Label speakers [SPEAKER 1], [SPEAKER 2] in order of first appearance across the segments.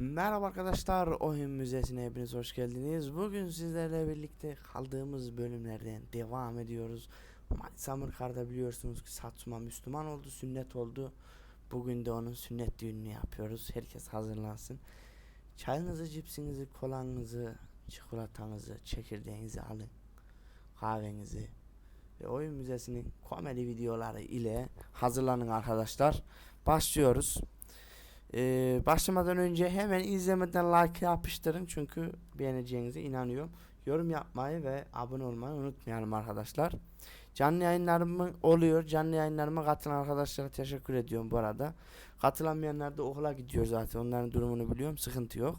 [SPEAKER 1] Merhaba arkadaşlar, Oyun Müzesi'ne hepiniz hoş geldiniz. Bugün sizlerle birlikte kaldığımız bölümlerden devam ediyoruz. Car'da biliyorsunuz ki Satsuma Müslüman oldu, sünnet oldu. Bugün de onun sünnet düğününü yapıyoruz. Herkes hazırlansın. Çayınızı, cipsinizi, kolanızı, çikolatanızı, çekirdeğinizi alın. Kahvenizi ve Oyun Müzesi'nin komedi videoları ile hazırlanın arkadaşlar. Başlıyoruz. Ee, başlamadan önce hemen izlemeden like yapıştırın çünkü beğeneceğinize inanıyorum. Yorum yapmayı ve abone olmayı unutmayalım arkadaşlar. Canlı yayınlarım oluyor. Canlı yayınlarıma katılan arkadaşlara teşekkür ediyorum bu arada. Katılamayanlar da okula gidiyor zaten. Onların durumunu biliyorum. Sıkıntı yok.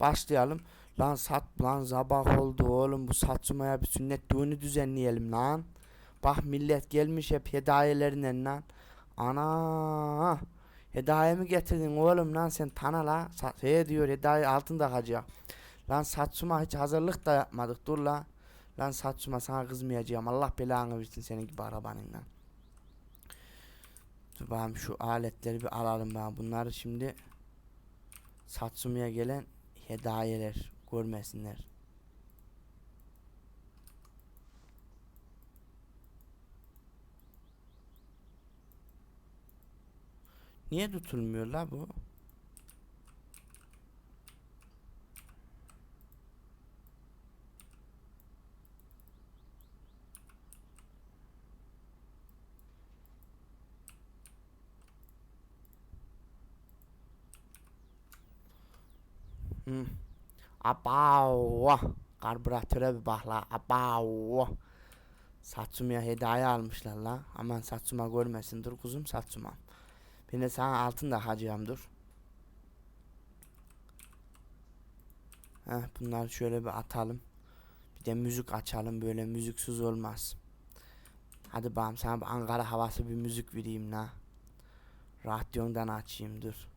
[SPEAKER 1] Başlayalım. Lan sat lan sabah oldu oğlum bu satsumaya bir sünnet düğünü düzenleyelim lan. Bak millet gelmiş hep hediyelerinden lan. Ana. Hediye mi getirdin oğlum lan sen tana la. He diyor hediye altın takacak. Lan Satsuma hiç hazırlık da yapmadık dur la. Lan Satsuma sana kızmayacağım. Allah belanı versin senin gibi arabanın lan. Dur bakalım şu aletleri bir alalım bakalım. Bunları şimdi Satsuma'ya gelen hediyeler görmesinler. Niye tutulmuyor la bu? Hmm. Abav. Karbüratöre bir bak la. Abav. Satsuma'ya hediye almışlar la. Aman Satsuma görmesin. Dur kuzum Satsuma. Ben de sana altın da hacıyam dur. Heh, bunları şöyle bir atalım. Bir de müzik açalım böyle müziksiz olmaz. Hadi bakalım sana bir Ankara havası bir müzik vereyim la. Radyondan açayım dur.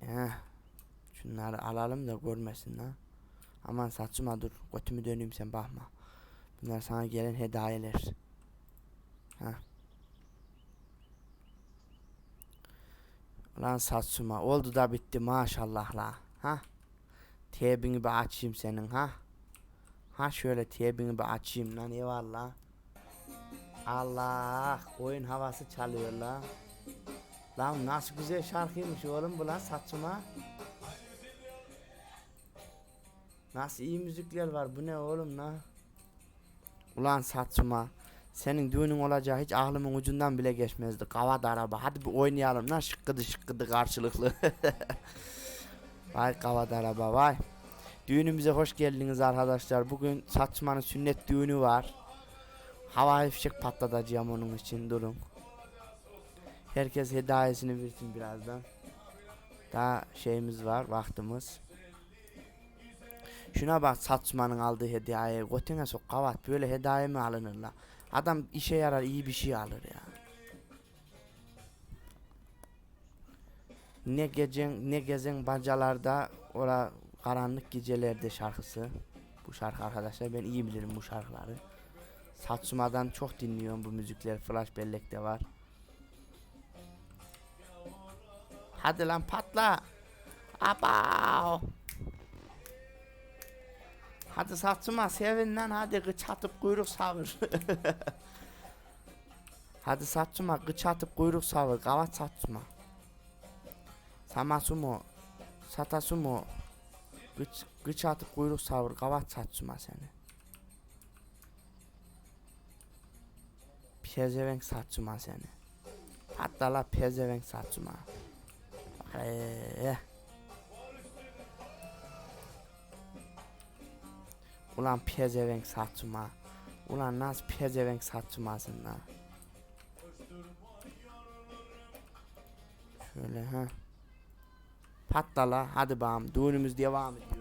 [SPEAKER 1] Heh. Şunları alalım da görmesin la. Aman saçma dur. Götümü döneyim sen bakma. Bunlar sana gelen hediyeler. Heh. Lan Satsuma oldu da bitti maşallah la. Ha? Tebini bir açayım senin ha. Ha şöyle tebini bir açayım lan eyvallah. Allah oyun havası çalıyor la. Lan nasıl güzel şarkıymış oğlum bu lan Satsuma. Nasıl iyi müzikler var bu ne oğlum la. Ulan Satsuma. Senin düğünün olacağı hiç aklımın ucundan bile geçmezdi. Kavat araba. Hadi bir oynayalım lan şıkkıdı şıkkıdı karşılıklı. vay kavat araba vay. Düğünümüze hoş geldiniz arkadaşlar. Bugün Saçma'nın sünnet düğünü var. Havai fişek patlatacağım onun için durun. Herkes hediyesini versin birazdan. Daha şeyimiz var vaktimiz. Şuna bak Saçma'nın aldığı hediyeye. Götüne sok kavat böyle hediye mi alınır la? Adam işe yarar iyi bir şey alır ya. Ne gecen ne gezen bacalarda ora karanlık gecelerde şarkısı. Bu şarkı arkadaşlar ben iyi bilirim bu şarkıları. Satsuma'dan çok dinliyorum bu müzikler. Flash bellekte var. Hadi lan patla. Abav. Hadi Satsuma sevin lan hadi kıç atıp kuyruk savur. hadi Satsuma kıç atıp kuyruk savur. Kavat Satsuma. Samasumo. Satasumo. Kıç, kıç atıp kuyruk savur. Kavat Satsuma seni. Pezevenk Satsuma seni. Hatta la pezevenk Satsuma. Eee. Ulan pezevenk Satsuma. Ulan nasıl pezevenk Satsumasın lan. Şöyle ha. Patla la hadi bakalım düğünümüz devam ediyor.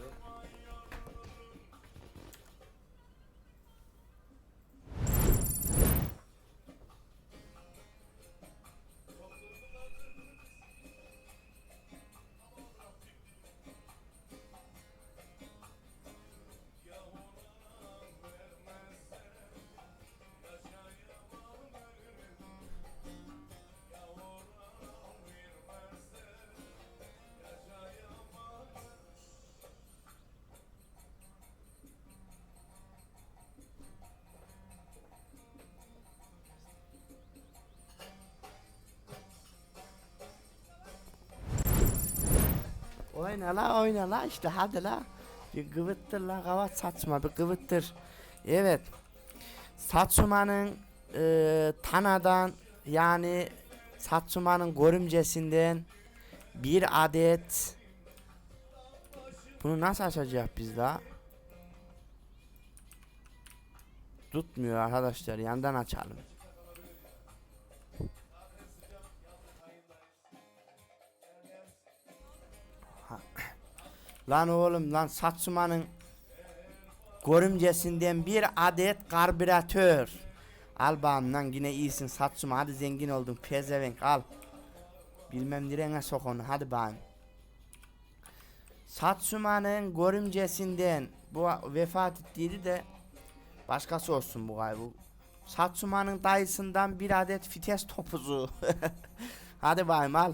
[SPEAKER 1] Oyna la oyna la işte hadi la. Bir gıvıttır la kavat saçma bir gıvıttır. Evet. Satsuma'nın e, Tana'dan yani Satsuma'nın görümcesinden bir adet bunu nasıl açacağız biz la? Tutmuyor arkadaşlar yandan açalım. Lan oğlum lan Satsuma'nın görümcesinden bir adet karbüratör. Al bağım lan yine iyisin Satsuma hadi zengin oldun pezevenk al. Bilmem nereye sok onu hadi bağım. Satsuma'nın görümcesinden bu vefat ettiydi de başkası olsun bu galiba. Satsuma'nın dayısından bir adet fites topuzu. hadi bağım al.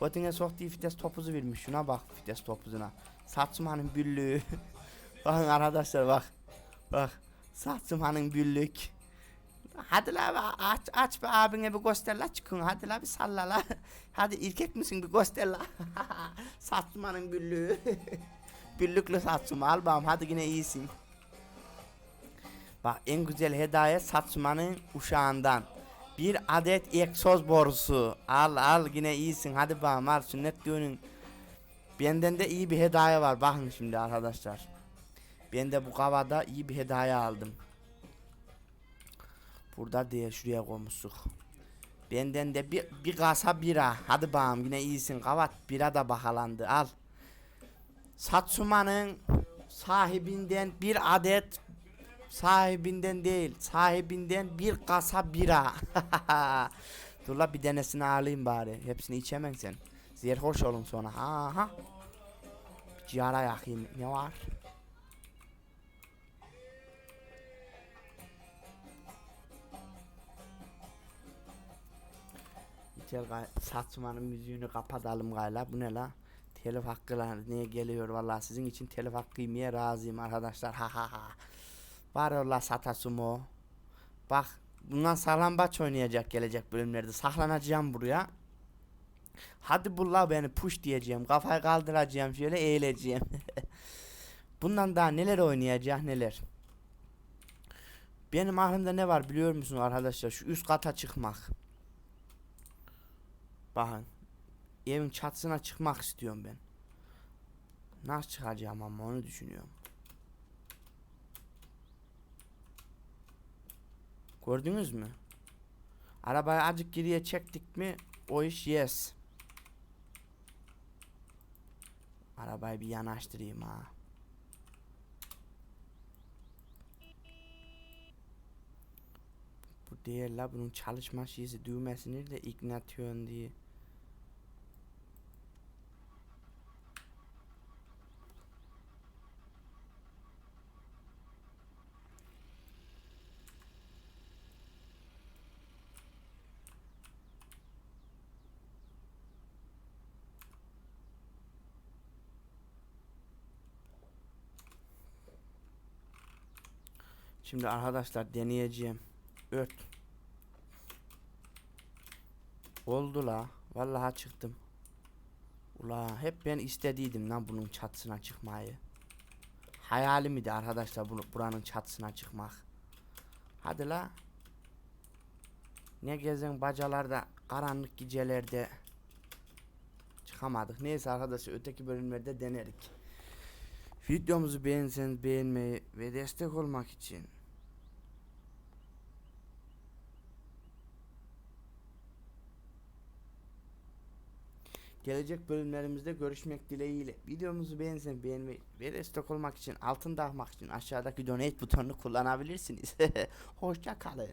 [SPEAKER 1] Götüne soktuğu fites topuzu vermiş. Şuna bak fites topuzuna. Satsuma'nın büllüğü. Bakın arkadaşlar bak. Bak. Satsuma'nın büllük. Hadi la aç aç be abine bir göster la çıkın. Hadi la bir salla la. Hadi erkek misin bir göster la. Satsuma'nın büllüğü. Büllüklü Satsuma al bakalım hadi yine iyisin. Bak en güzel hediye Satsuma'nın uşağından. Bir adet egzoz borusu. Al al yine iyisin hadi bakalım al sünnet düğünün. Benden de iyi bir hediye var bakın şimdi arkadaşlar. Ben de bu kavada iyi bir hediye aldım. Burada diye şuraya koymuştuk. Benden de bir, bir kasa bira. Hadi bakalım yine iyisin kavat. Bira da bakalandı al. Satsuma'nın sahibinden bir adet sahibinden değil sahibinden bir kasa bira. Dur la bir denesini alayım bari. Hepsini içemem sen. Zerhoş olun sonra. Aha. Ciğara yakayım. Ne var? İçer gay Satsuma'nın müziğini kapatalım gayla. Bu ne la? Telif hakkılar niye geliyor vallahi sizin için telif hakkı yemeye razıyım arkadaşlar. Ha ha ha. Var yolla Satasumo. Bak bundan sağlambaç oynayacak gelecek bölümlerde. Saklanacağım buraya. Hadi bulla beni push diyeceğim. Kafayı kaldıracağım şöyle eğileceğim. Bundan daha neler oynayacak neler. Benim aklımda ne var biliyor musun arkadaşlar? Şu üst kata çıkmak. Bakın. Evin çatısına çıkmak istiyorum ben. Nasıl çıkacağım ama onu düşünüyorum. Gördünüz mü? Arabayı azıcık geriye çektik mi o iş yes. Arabayı bir yanaştırayım ha. Bu değil la bunun çalışma şeysi düğmesini de ignatyon diye. Şimdi arkadaşlar deneyeceğim. Ört. Oldu la. Vallahi çıktım. Ula hep ben istediydim lan bunun çatısına çıkmayı. Hayalimdi arkadaşlar bunu buranın çatısına çıkmak. Hadi la. Ne gezen bacalarda karanlık gecelerde çıkamadık. Neyse arkadaşlar öteki bölümlerde denerik. Videomuzu beğenseniz beğenmeyi ve destek olmak için Gelecek bölümlerimizde görüşmek dileğiyle. Videomuzu beğenseniz beğenmeyi ve destek olmak için altın dağmak için aşağıdaki donate butonunu kullanabilirsiniz. Hoşça kalın.